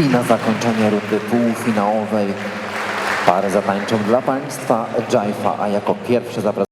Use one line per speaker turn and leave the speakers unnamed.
I na zakończenie rundy półfinałowej. Parę zatańczą dla Państwa Jaifa, a jako pierwszy zapraszam